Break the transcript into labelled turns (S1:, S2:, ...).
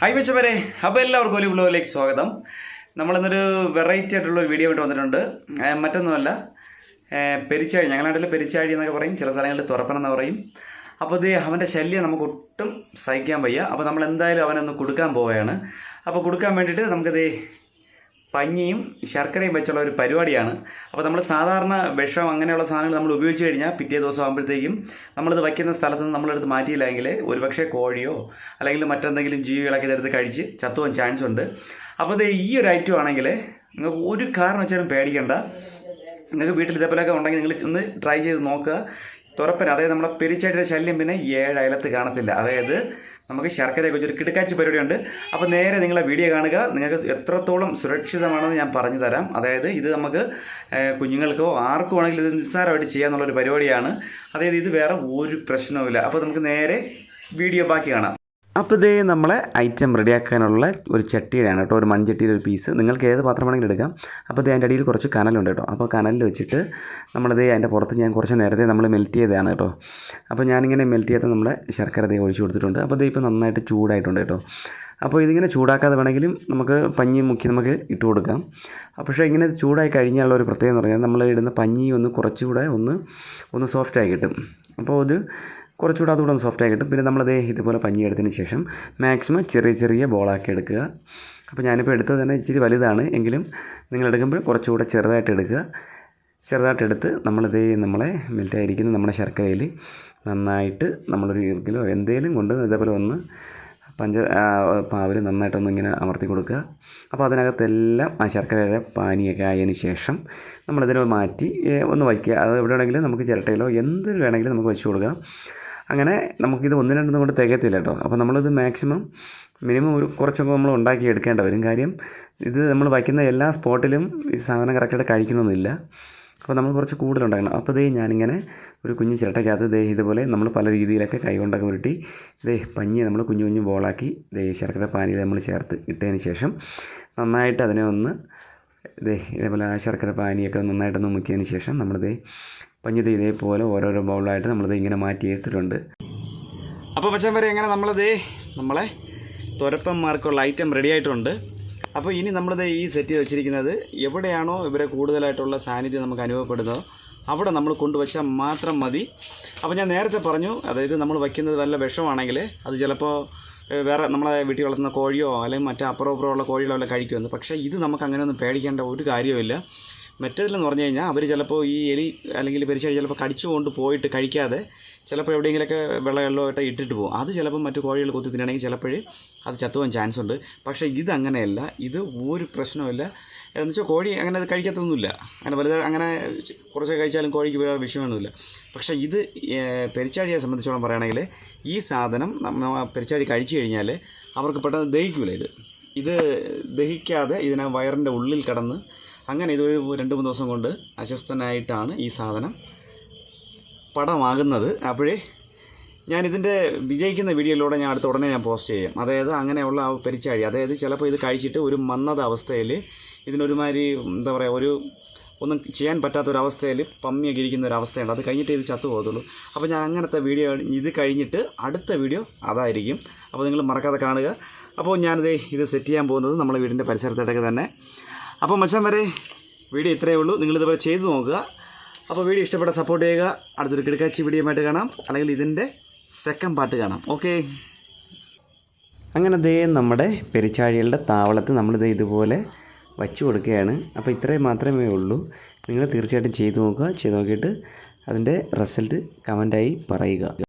S1: Hi വെച്ചവരെ അപ്പോൾ എല്ലാവർക്കും ഒരു ബ്ലോഗിലേക്ക് സ്വാഗതം. നമ്മളിന്നൊരു വെറൈറ്റി ആയിട്ടുള്ള ഒരു വീഡിയോ ആയിട്ട് വന്നിട്ടുണ്ട്. മറ്റൊന്നുമല്ല. പെരിച്ചാഴി. ഞങ്ങളുടെ നാട്ടിൽ പെരിച്ചാഴി എന്നൊക്കെ പറയും. ചില സ്ഥലങ്ങളിൽ തുറപ്പനം എന്ന് പറയും. അപ്പോൾ ഇത് അവന്റെ ശല്യം നമുക്ക് ഒട്ടും സഹിക്കാൻ വയ്യ. അപ്പോൾ നമ്മൾ എന്തായാലും അവനൊന്ന് കൊടുക്കാൻ പോവുകയാണ്. അപ്പോൾ കൊടുക്കാൻ വേണ്ടിയിട്ട് നമുക്കിത് പഞ്ഞിയും ശർക്കരയും വെച്ചുള്ള ഒരു പരിപാടിയാണ്. അപ്പോൾ നമ്മൾ സാധാരണ വിഷം അങ്ങനെയുള്ള സാധനങ്ങൾ നമ്മൾ ഉപയോഗിച്ച് കഴിഞ്ഞാൽ പിറ്റേ ദിവസം ആകുമ്പോഴത്തേക്കും നമ്മളിത് വയ്ക്കുന്ന സ്ഥലത്ത് നിന്ന് നമ്മളെടുത്ത് മാറ്റിയില്ലെങ്കിൽ ഒരുപക്ഷെ കോഴിയോ അല്ലെങ്കിൽ മറ്റെന്തെങ്കിലും ജീവികളൊക്കെ ഇതെടുത്ത് കഴിച്ച് ചത്തുവാൻ ചാൻസ് ഉണ്ട്. അപ്പോൾ ഈ ഒരു ഐറ്റം ആണെങ്കിൽ നിങ്ങൾക്ക് ഒരു കാരണം വെച്ചാലും പേടിക്കണ്ട. നിങ്ങൾക്ക് വീട്ടിൽ ഇതേപോലെയൊക്കെ ഉണ്ടെങ്കിൽ നിങ്ങൾ ഒന്ന് ട്രൈ ചെയ്ത് നോക്കുക. തുറപ്പൻ അതായത് നമ്മുടെ പെരിച്ചാട്ടിയുടെ ശല്യം പിന്നെ ഏഴ് അയലത്ത് കാണത്തില്ല. അതായത് നമുക്ക് ശർക്കരയെക്കുറിച്ച് വെച്ചൊരു പരിപാടി പരിപാടിയുണ്ട്. അപ്പോൾ നേരെ നിങ്ങളെ വീഡിയോ കാണുക. നിങ്ങൾക്ക് എത്രത്തോളം സുരക്ഷിതമാണെന്ന് ഞാൻ പറഞ്ഞു തരാം. അതായത് ഇത് നമുക്ക് കുഞ്ഞുങ്ങൾക്കോ ആർക്കും ആണെങ്കിലും ഇത് നിസ്സാരമായിട്ട് ചെയ്യാന്നുള്ളൊരു പരിപാടിയാണ്. അതായത് ഇത് വേറെ ഒരു പ്രശ്നവുമില്ല. അപ്പോൾ നമുക്ക് നേരെ വീഡിയോ ബാക്കി കാണാം. അപ്പോൾ ഇതേ നമ്മളെ ഐറ്റം റെഡിയാക്കാനുള്ള ഒരു ചട്ടിയിലാണ് കേട്ടോ ഒരു മൺചട്ടിയുടെ ഒരു പീസ്. നിങ്ങൾക്ക് ഏത് പാത്രം വേണമെങ്കിലും എടുക്കാം. അപ്പോൾ ഇത് അതിന്റെ അടിയിൽ കുറച്ച് കനലുണ്ട് കേട്ടോ. അപ്പോൾ കനലിൽ വെച്ചിട്ട് നമ്മളിത് അതിന്റെ പുറത്ത് ഞാൻ കുറച്ച് നേരത്തെ നമ്മൾ മെൽറ്റ് ചെയ്തതാണ് കേട്ടോ. അപ്പോൾ ഞാനിങ്ങനെ മെൽറ്റ് ചെയ്ത നമ്മുടെ ശർക്കര ദേ ഒഴിച്ച് കൊടുത്തിട്ടുണ്ട്. അപ്പോൾ ഇത് ഇപ്പോൾ നന്നായിട്ട് ചൂടായിട്ടുണ്ട് കേട്ടോ. അപ്പോൾ ഇതിങ്ങനെ ചൂടാക്കാതെ വേണമെങ്കിലും നമുക്ക് പഞ്ഞി മുക്കി നമുക്ക് ഇട്ട് കൊടുക്കാം. പക്ഷേ ഇങ്ങനെ ചൂടായി കഴിഞ്ഞാലുള്ള ഒരു പ്രത്യേകത എന്ന് പറഞ്ഞാൽ നമ്മൾ ഇടുന്ന പഞ്ഞി ഒന്ന് കുറച്ചുകൂടെ ഒന്ന് ഒന്ന് സോഫ്റ്റായി കിട്ടും. അപ്പോൾ ഇത് കുറച്ചുകൂടെ അതുകൂടെ ഒന്ന് സോഫ്റ്റായി കിട്ടും. പിന്നെ നമ്മളത് ഇതുപോലെ പഞ്ഞി എടുത്തതിന് ശേഷം മാക്സിമം ചെറിയ ചെറിയ ബോളാക്കി എടുക്കുക. അപ്പോൾ ഞാനിപ്പോൾ എടുത്തത് തന്നെ ഇച്ചിരി വലുതാണ്. എങ്കിലും നിങ്ങൾ എടുക്കുമ്പോൾ കുറച്ചുകൂടെ ചെറുതായിട്ട് എടുക്കുക. ചെറുതായിട്ട് എടുത്ത് നമ്മളിതേ നമ്മളെ മെൽറ്റായിരിക്കുന്ന നമ്മുടെ ശർക്കരയിൽ നന്നായിട്ട് നമ്മളൊരു ഈർക്കിലോ എന്തെങ്കിലും കൊണ്ട് ഇതേപോലെ ഒന്ന് പഞ്ച പാവിൽ നന്നായിട്ടൊന്ന് ഇങ്ങനെ അമർത്തി കൊടുക്കുക. അപ്പോൾ അതിനകത്തെല്ലാം ആ ശർക്കരയുടെ പാനിയൊക്കെ ആയതിന് ശേഷം നമ്മളിതിനെ മാറ്റി ഒന്ന് വയ്ക്കുക. അത് എവിടെ വേണമെങ്കിലും നമുക്ക് ചിരട്ടയിലോ എന്തിൽ വേണമെങ്കിലും നമുക്ക് വെച്ച് കൊടുക്കാം. അങ്ങനെ നമുക്കിത് ഒന്ന് രണ്ടൊന്നും കൊണ്ട് തികയത്തില്ല കേട്ടോ. അപ്പോൾ നമ്മളിത് മാക്സിമം മിനിമം ഒരു കുറച്ചൊക്കെ നമ്മൾ ഉണ്ടാക്കി എടുക്കേണ്ട വരും. കാര്യം ഇത് നമ്മൾ വയ്ക്കുന്ന എല്ലാ സ്പോട്ടിലും ഈ സാധനം കറക്റ്റായിട്ട് കഴിക്കുന്നൊന്നുമില്ല. അപ്പോൾ നമ്മൾ കുറച്ച് കൂടുതൽ ഉണ്ടാക്കണം അപ്പോൾ ദേ ഞാനിങ്ങനെ ഒരു കുഞ്ഞു ചിരട്ടയ്ക്കകത്ത് ദേ ഇതുപോലെ നമ്മൾ പല രീതിയിലൊക്കെ കൈകൊണ്ടൊക്കെ ഉരുട്ടി ദേ പഞ്ഞി നമ്മൾ കുഞ്ഞു കുഞ്ഞു ബോളാക്കി ദേ ശർക്കര പാനിയിൽ നമ്മൾ ചേർത്ത് ഇട്ടതിന് ശേഷം നന്നായിട്ട് അതിനെ ഒന്ന് ദേ ഇതേപോലെ ആ ശർക്കര പാനിയൊക്കെ നന്നായിട്ടൊന്ന് മുക്കിയതിന് ശേഷം നമ്മൾ പഞ്ഞി ദേ ഇതേപോലെ ഓരോരോ ബൗളായിട്ട് നമ്മളിത് ഇങ്ങനെ മാറ്റി എടുത്തിട്ടുണ്ട്. അപ്പോൾ പച്ചാൻ വരെ എങ്ങനെ നമ്മളത് നമ്മളെ തുരപ്പന്മാർക്കുള്ള ഐറ്റം റെഡി ആയിട്ടുണ്ട്. അപ്പോൾ ഇനി നമ്മളിത് ഈ സെറ്റ് ചെയ്ത് വെച്ചിരിക്കുന്നത് എവിടെയാണോ ഇവരെ കൂടുതലായിട്ടുള്ള സാന്നിധ്യം നമുക്ക് അനുഭവപ്പെടുന്നതോ അവിടെ നമ്മൾ കൊണ്ടുവച്ചാൽ മാത്രം മതി. അപ്പോൾ ഞാൻ നേരത്തെ പറഞ്ഞു അതായത് നമ്മൾ വയ്ക്കുന്നത് വല്ല വിഷമാണെങ്കിൽ അത് ചിലപ്പോൾ വേറെ നമ്മളെ വീട്ടിൽ വളർത്തുന്ന കോഴിയോ അല്ലെങ്കിൽ മറ്റേ അപ്പുറം അപ്പുറമുള്ള കോഴികളോ വല്ല കഴിക്കുമെന്ന്. പക്ഷേ ഇത് നമുക്ക് അങ്ങനെയൊന്നും പേടിക്കേണ്ട ഒരു കാര്യവുമില്ല. മറ്റേതിലെന്ന് പറഞ്ഞു കഴിഞ്ഞാൽ അവർ ചിലപ്പോൾ ഈ എലി അല്ലെങ്കിൽ പെരിച്ചാഴി ചിലപ്പോൾ കടിച്ചു കൊണ്ട് പോയിട്ട് കഴിക്കാതെ ചിലപ്പോൾ എവിടെയെങ്കിലുമൊക്കെ വെള്ളമെല്ലോ വെള്ളമായിട്ട് ഇട്ടിട്ട് പോകും. അത് ചിലപ്പോൾ മറ്റു കോഴികൾ കൊത്തി തിന്നണമെങ്കിൽ ചിലപ്പോൾ അത് ചത്തുവാൻ ചാൻസ് ഉണ്ട്. പക്ഷേ ഇതങ്ങനെയല്ല. ഇത് ഒരു പ്രശ്നമില്ല എന്ന് വെച്ചാൽ കോഴി അങ്ങനെ അത് കഴിക്കത്തൊന്നുമില്ല. അങ്ങനെ വലുത് അങ്ങനെ കുറച്ച് കഴിച്ചാലും കോഴിക്ക് വേറെ വിഷയമൊന്നുമില്ല പക്ഷേ ഇത് പെരിച്ചാഴിയെ സംബന്ധിച്ചോളം പറയുകയാണെങ്കിൽ ഈ സാധനം പെരിച്ചാഴി കഴിച്ചു കഴിഞ്ഞാൽ അവർക്ക് പെട്ടെന്ന് ദഹിക്കില്ല ഇത്. ഇത് ദഹിക്കാതെ ഇതിനെ വയറിന്റെ ഉള്ളിൽ കിടന്ന് അങ്ങനെ ഇത് രണ്ട് മൂന്ന് ദിവസം കൊണ്ട് അസ്വസ്ഥനായിട്ടാണ് ഈ സാധനം പടമാകുന്നത്. അപ്പോഴേ ഞാനിതിന്റെ വിജയിക്കുന്ന വീഡിയോയിലൂടെ ഞാൻ അടുത്ത ഉടനെ ഞാൻ പോസ്റ്റ് ചെയ്യും. അതായത് അങ്ങനെയുള്ള ആ പെരിച്ചാഴി അതായത് ചിലപ്പോൾ ഇത് കഴിച്ചിട്ട് ഒരു മന്നത അവസ്ഥയിൽ ഇതിനൊരുമാതിരി എന്താ പറയുക ഒരു ഒന്നും ചെയ്യാൻ പറ്റാത്തൊരവസ്ഥയിൽ പമ്മിയൊക്കെ അവസ്ഥയുണ്ട് അത് കഴിഞ്ഞിട്ട് ഇത് ചത്തു പോകത്തുള്ളൂ. അപ്പോൾ ഞാൻ അങ്ങനത്തെ വീഡിയോ ഇത് കഴിഞ്ഞിട്ട് അടുത്ത വീഡിയോ അതായിരിക്കും. അപ്പോൾ നിങ്ങൾ മറക്കാതെ കാണുക. അപ്പോൾ ഞാനിത് ഇത് സെറ്റ് ചെയ്യാൻ പോകുന്നത് നമ്മുടെ വീടിന്റെ പരിസരത്തേക്ക് തന്നെ. അപ്പോൾ മച്ചാൻ വരെ വീഡിയോ ഇത്രയേ ഉള്ളൂ. നിങ്ങളിതുപോലെ ചെയ്തു നോക്കുക. അപ്പോൾ വീഡിയോ ഇഷ്ടപ്പെട്ട സപ്പോർട്ട് ചെയ്യുക. അടുത്തൊരു കിടക്കാച്ചി വീഡിയോ ആയിട്ട് കാണാം. അല്ലെങ്കിൽ ഇതിന്റെ സെക്കൻഡ് പാർട്ട് കാണാം. ഓക്കെ അങ്ങനെ ദേ നമ്മുടെ പെരിച്ചാഴികളുടെ താവളത്ത് നമ്മളിത് ഇതുപോലെ വച്ചു കൊടുക്കുകയാണ്. അപ്പോൾ ഇത്രയും മാത്രമേ ഉള്ളൂ. നിങ്ങൾ തീർച്ചയായിട്ടും ചെയ്തു നോക്കുക. ചെയ്ത് നോക്കിയിട്ട് അതിന്റെ റിസൾട്ട് കമന്റായി പറയുക.